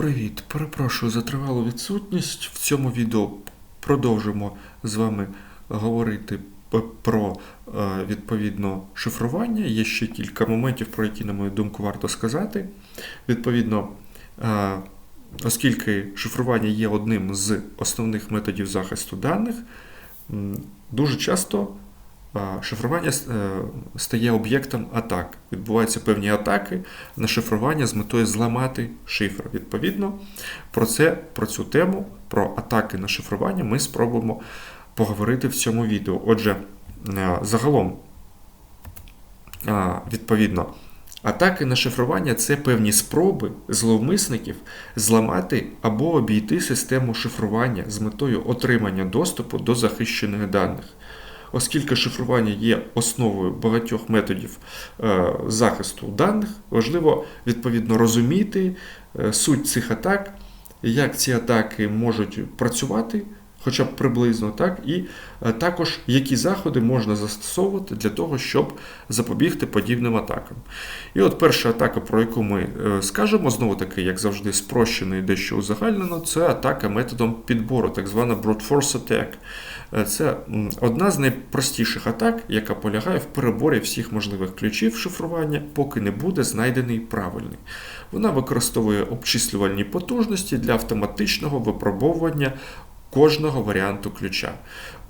Привіт! Перепрошую за тривалу відсутність. В цьому відео продовжимо з вами говорити про е, відповідно шифрування. Є ще кілька моментів, про які, на мою думку, варто сказати. Відповідно, е, оскільки шифрування є одним з основних методів захисту даних, дуже часто шифрування е, стає об'єктом атак. Відбуваються певні атаки на шифрування з метою зламати шифр. Відповідно, про це, про цю тему, про атаки на шифрування ми спробуємо поговорити в цьому відео. Отже, е, загалом, е, відповідно, атаки на шифрування це певні спроби зловмисників зламати або обійти систему шифрування з метою отримання доступу до захищених даних. Оскільки шифрування є основою багатьох методів е, захисту даних, важливо відповідно розуміти е, суть цих атак, як ці атаки можуть працювати, хоча б приблизно, так, і е, також які заходи можна застосовувати для того, щоб запобігти подібним атакам. І от перша атака, про яку ми е, скажемо, знову таки, як завжди, спрощено і дещо узагальнено, це атака методом підбору, так звана brute force attack. Е, Це одна з найпростіших атак, яка полягає в переборі всіх можливих ключів шифрування, поки не буде знайдений правильний. Вона використовує обчислювальні потужності для автоматичного випробовування кожного варіанту ключа.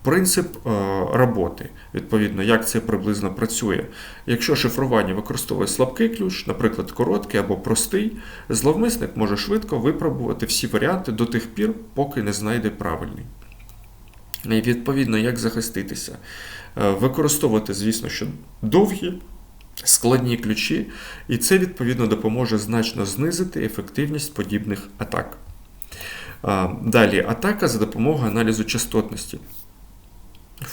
Принцип е, роботи, відповідно, як це приблизно працює. Якщо шифрування використовує слабкий ключ, наприклад, короткий або простий, зловмисник може швидко випробувати всі варіанти до тих пір, поки не знайде правильний. І відповідно, як захиститися? Е, Використовувати, звісно, що довгі, складні ключі, і це відповідно допоможе значно знизити ефективність подібних атак. Далі атака за допомогою аналізу частотності.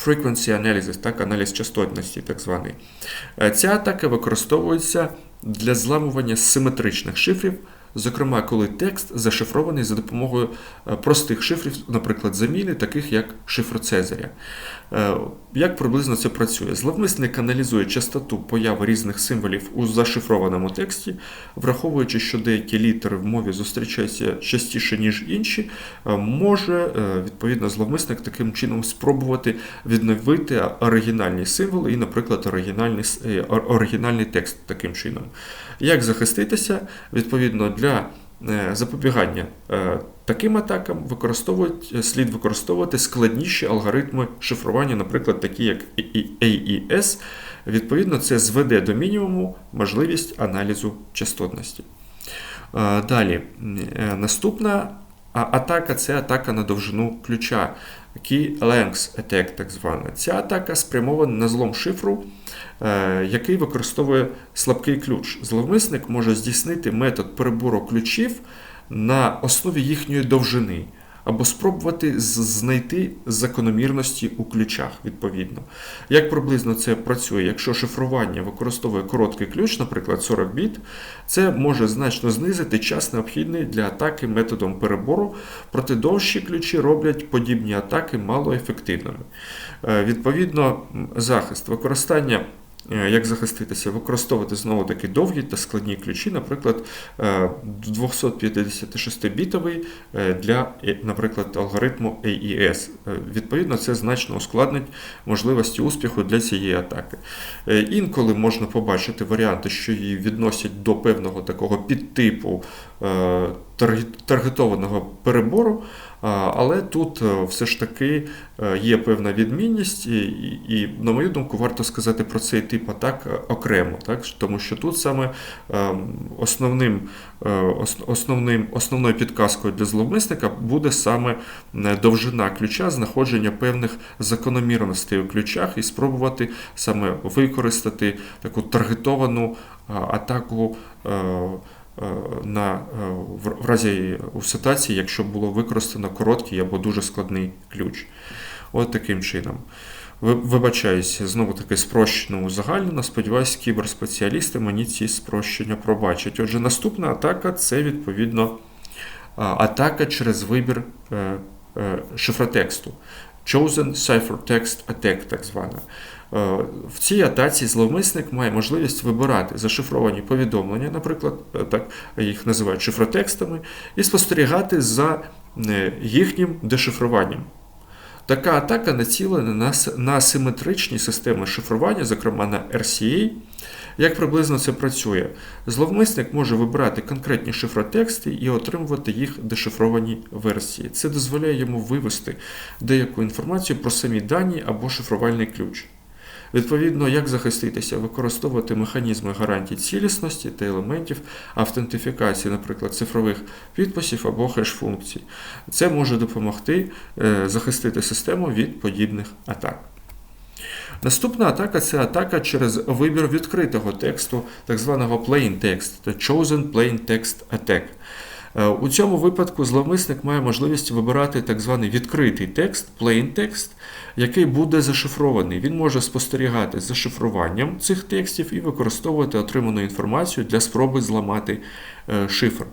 Frequency analysis, так, аналіз частотності, так званий. Е, Ця атака використовується для зламування симетричних шифрів, зокрема, коли текст зашифрований за допомогою е, простих шифрів, наприклад, заміни, таких як шифр Цезаря. Е, Як приблизно це працює? Зловмисник аналізує частоту появи різних символів у зашифрованому тексті, враховуючи, що деякі літери в мові зустрічаються частіше, ніж інші, е, може е, відповідно зловмисник таким чином спробувати відновити оригінальні символи і, наприклад, оригінальний, оригінальний текст таким чином. Як захиститися? Відповідно, для запобігання таким атакам е, слід використовувати складніші алгоритми шифрування, наприклад, такі як AES. Відповідно, це зведе до мінімуму можливість аналізу частотності. Е, Далі, е, наступна атака це атака на довжину ключа. Key Length Attack, так звана. Ця атака спрямована на злом шифру, який використовує слабкий ключ. Зловмисник може здійснити метод перебору ключів на основі їхньої довжини. Або спробувати знайти закономірності у ключах, відповідно. Як приблизно це працює? Якщо шифрування використовує короткий ключ, наприклад, 40 біт, це може значно знизити час необхідний для атаки методом перебору, проте довші ключі роблять подібні атаки малоефективними. Е, Відповідно, захист використання. Е, Як захиститися? Використовувати знову таки довгі та складні ключі, наприклад, е, 256-бітовий е, для, е, наприклад, алгоритму AES. Відповідно, це значно ускладнить можливості успіху для цієї атаки. Інколи можна побачити варіанти, що її відносять до певного такого підтипу таргетованого перебору, але тут е, все ж таки е, є певна відмінність, і, і, на мою думку, варто сказати про цей тип атак е, окремо, так? тому що тут саме основним, основним, основною підказкою для зловмисника буде саме довжина ключа, знаходження певних закономірностей у ключах і спробувати саме використати таку таргетовану атаку. Е, На е, в разі ситуації, якщо було використано короткий або дуже складний ключ. От таким чином. Ви- Вибачаюся, знову таки спрощено узагальнено. Сподіваюсь, кіберспеціалісти мені ці спрощення пробачать. Отже, наступна атака це відповідно атака через вибір е, шифротексту. Chosen Ciphertext Attack, так звана. Е, В цій атаці зловмисник має можливість вибирати зашифровані повідомлення, наприклад, е, так їх називають шифротекстами, і спостерігати за е, їхнім дешифруванням. Така атака націлена на, симетричні системи шифрування, зокрема на RCA. Як приблизно це працює? Зловмисник може вибирати конкретні шифротексти і отримувати їх дешифровані версії. Це дозволяє йому вивести деяку інформацію про самі дані або шифрувальний ключ. Відповідно, як захиститися, використовувати механізми гарантій цілісності та елементів автентифікації, наприклад, цифрових підписів або хеш-функцій. Це може допомогти е, захистити систему від подібних атак. Наступна атака це атака через вибір відкритого тексту, так званого plain text, та Chosen Plain Text Attack. Е, У цьому випадку зловмисник має можливість вибирати так званий відкритий текст, plain text, який буде зашифрований. Він може спостерігати за шифруванням цих текстів і використовувати отриману інформацію для спроби зламати е, шифр.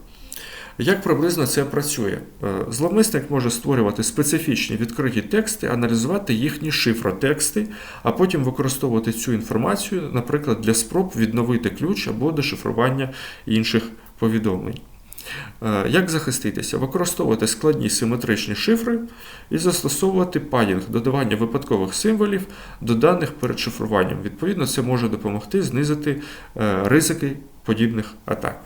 Як приблизно це працює? Е, Зловмисник може створювати специфічні відкриті тексти, аналізувати їхні шифротексти, а потім використовувати цю інформацію, наприклад, для спроб відновити ключ або дешифрування інших повідомлень. Е, Як захиститися? Використовувати складні симетричні шифри і застосовувати падінг, додавання випадкових символів до даних перед шифруванням. Відповідно, це може допомогти знизити е, ризики подібних атак.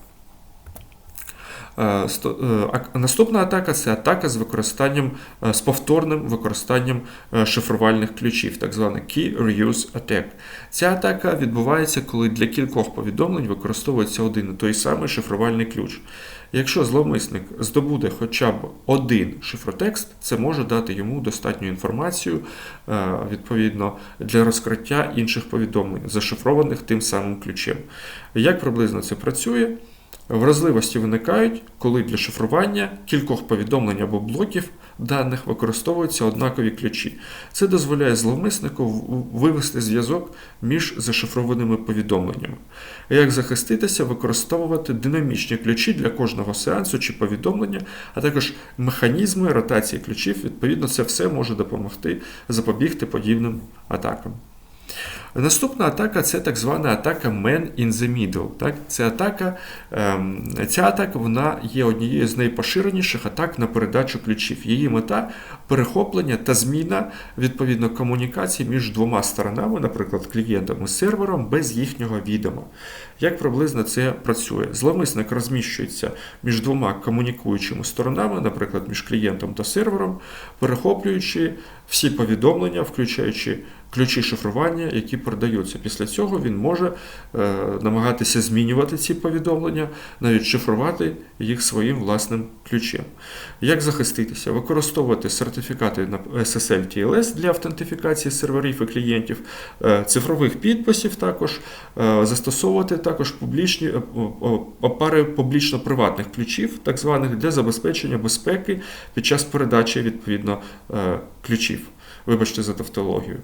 Е, е, Наступна атака це атака з використанням е, з повторним використанням шифрувальних ключів, так звана Key Reuse Attack. Ця атака відбувається, коли для кількох повідомлень використовується один і той самий шифрувальний ключ. Якщо зловмисник здобуде хоча б один шифротекст, це може дати йому достатню інформацію відповідно для розкриття інших повідомлень, зашифрованих тим самим ключем. Як приблизно це працює? Вразливості виникають, коли для шифрування кількох повідомлень або блоків даних використовуються однакові ключі. Це дозволяє зловмиснику вивести зв'язок між зашифрованими повідомленнями. Як захиститися, використовувати динамічні ключі для кожного сеансу чи повідомлення, а також механізми ротації ключів. Відповідно, це все може допомогти запобігти подібним атакам. Наступна атака це так звана атака Man in the Middle. Так? Це атака, ем, ця атака вона є однією з найпоширеніших атак на передачу ключів. Її мета перехоплення та зміна відповідно комунікації між двома сторонами, наприклад, клієнтом і сервером, без їхнього відома. Як приблизно це працює? Зловмисник розміщується між двома комунікуючими сторонами, наприклад, між клієнтом та сервером, перехоплюючи всі повідомлення, включаючи ключі шифрування, які передаються. Після цього він може е, намагатися змінювати ці повідомлення, навіть шифрувати їх своїм власним ключем. Як захиститися? Використовувати сертифікати на SSL TLS для автентифікації серверів і клієнтів, е, цифрових підписів також, е, застосовувати також публічні пари публічно-приватних ключів, так званих для забезпечення безпеки під час передачі відповідно ключів. Вибачте за тавтологію.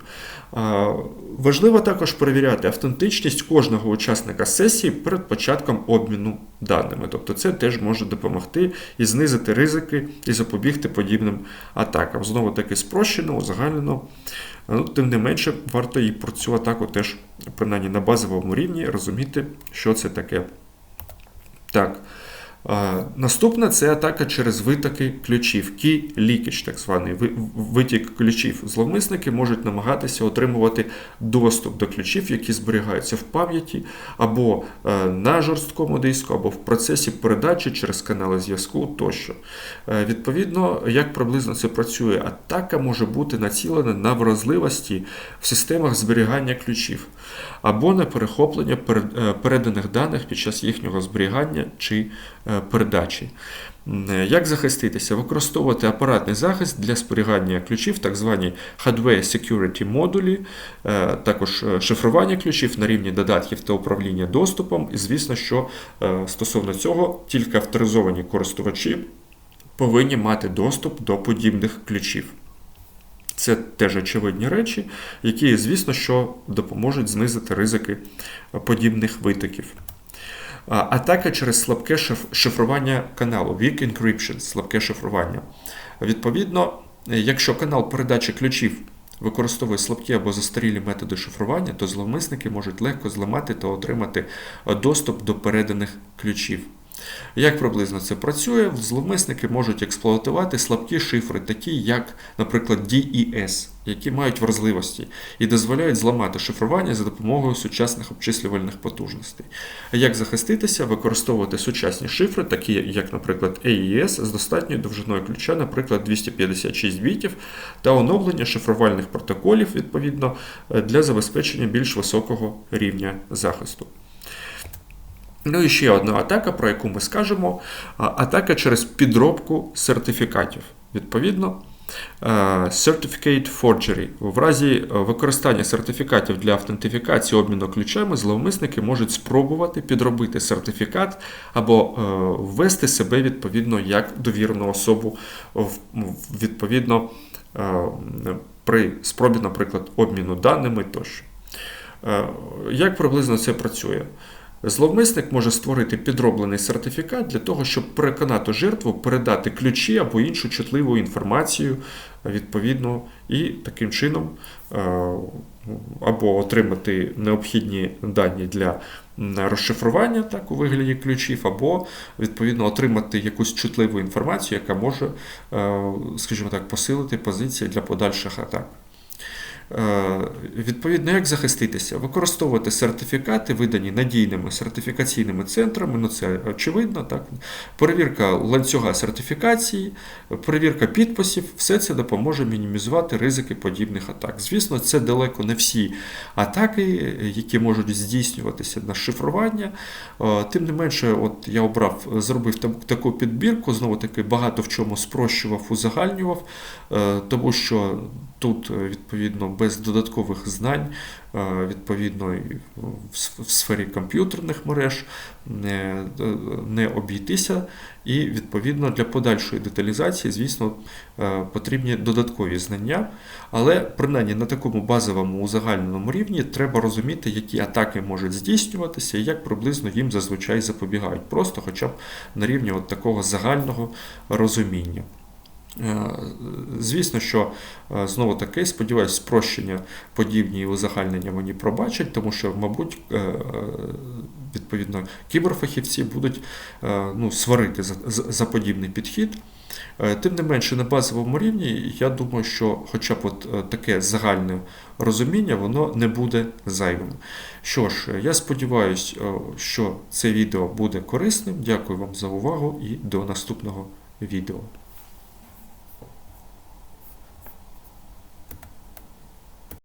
Важливо також перевіряти автентичність кожного учасника сесії перед початком обміну даними. Тобто це теж може допомогти і знизити ризики і запобігти подібним атакам. Знову таки спрощено, узагальнено. Ну, тим не менше, варто і про цю атаку теж, принаймні на базовому рівні, розуміти, що це таке. Так. Наступна це атака через витоки ключів, key leakage, так званий витік ключів. Зловмисники можуть намагатися отримувати доступ до ключів, які зберігаються в пам'яті, або е, на жорсткому диску, або в процесі передачі через канали зв'язку тощо. Е, Відповідно, як приблизно це працює, атака може бути націлена на вразливості в системах зберігання ключів або на перехоплення е, переданих даних під час їхнього зберігання чи передачі. Е, Як захиститися? Використовувати апаратний захист для зберігання ключів, так звані Hardware Security модулі, е, також е, шифрування ключів на рівні додатків та управління доступом. І звісно, що е, стосовно цього тільки авторизовані користувачі повинні мати доступ до подібних ключів. Це теж очевидні речі, які, звісно, що допоможуть знизити ризики подібних витоків. Атака через слабке шиф- шифрування каналу, weak encryption, слабке шифрування. Відповідно, Е, Якщо канал передачі ключів використовує слабкі або застарілі методи шифрування, то зловмисники можуть легко зламати та отримати е, доступ до переданих ключів. Як приблизно це працює? Зловмисники можуть експлуатувати слабкі шифри, такі як, наприклад, DES, які мають вразливості і дозволяють зламати шифрування за допомогою сучасних обчислювальних потужностей. Як захиститися? Використовувати сучасні шифри, такі як, наприклад, AES з достатньою довжиною ключа, наприклад, 256 бітів, та оновлення шифрувальних протоколів, відповідно, для забезпечення більш високого рівня захисту. Ну і ще одна атака, про яку ми скажемо: атака через підробку сертифікатів. Відповідно, е, Certificate Forgery. В разі е, використання сертифікатів для автентифікації обміну ключами, зловмисники можуть спробувати підробити сертифікат або е, ввести себе відповідно як довірену особу відповідно при спробі, наприклад, обміну даними тощо. Як приблизно це працює? Зловмисник може створити підроблений сертифікат для того, щоб переконати жертву передати ключі або іншу чутливу інформацію відповідно, і таким чином е, або отримати необхідні дані для розшифрування так, у вигляді ключів, або відповідно отримати якусь чутливу інформацію, яка може, е, скажімо так, посилити позиції для подальших атак. Е, Відповідно, як захиститися? Використовувати сертифікати, видані надійними сертифікаційними центрами, ну це очевидно, так. Перевірка ланцюга сертифікації, перевірка підписів, все це допоможе мінімізувати ризики подібних атак. Звісно, це далеко не всі атаки, які можуть здійснюватися на шифрування. Е, Тим не менше, от я обрав, зробив таку підбірку, знову таки багато в чому спрощував, узагальнював, е, тому що тут, відповідно, без додаткових знань, е, відповідно, в сфері комп'ютерних мереж не, не обійтися. І, відповідно, для подальшої деталізації, звісно, е, потрібні додаткові знання. Але принаймні на такому базовому узагальненому рівні треба розуміти, які атаки можуть здійснюватися і як приблизно їм зазвичай запобігають. Просто хоча б на рівні от такого загального розуміння. Е, Звісно, що е, знову таки, сподіваюся, спрощення подібні і узагальнення мені пробачать, тому що, мабуть, е, відповідно, кіберфахівці будуть ну, сварити за, за подібний підхід. Тим не менше, на базовому рівні, я думаю, що хоча б от таке загальне розуміння, воно не буде зайвим. Що ж, я сподіваюся, що це відео буде корисним. Дякую вам за увагу і до наступного відео.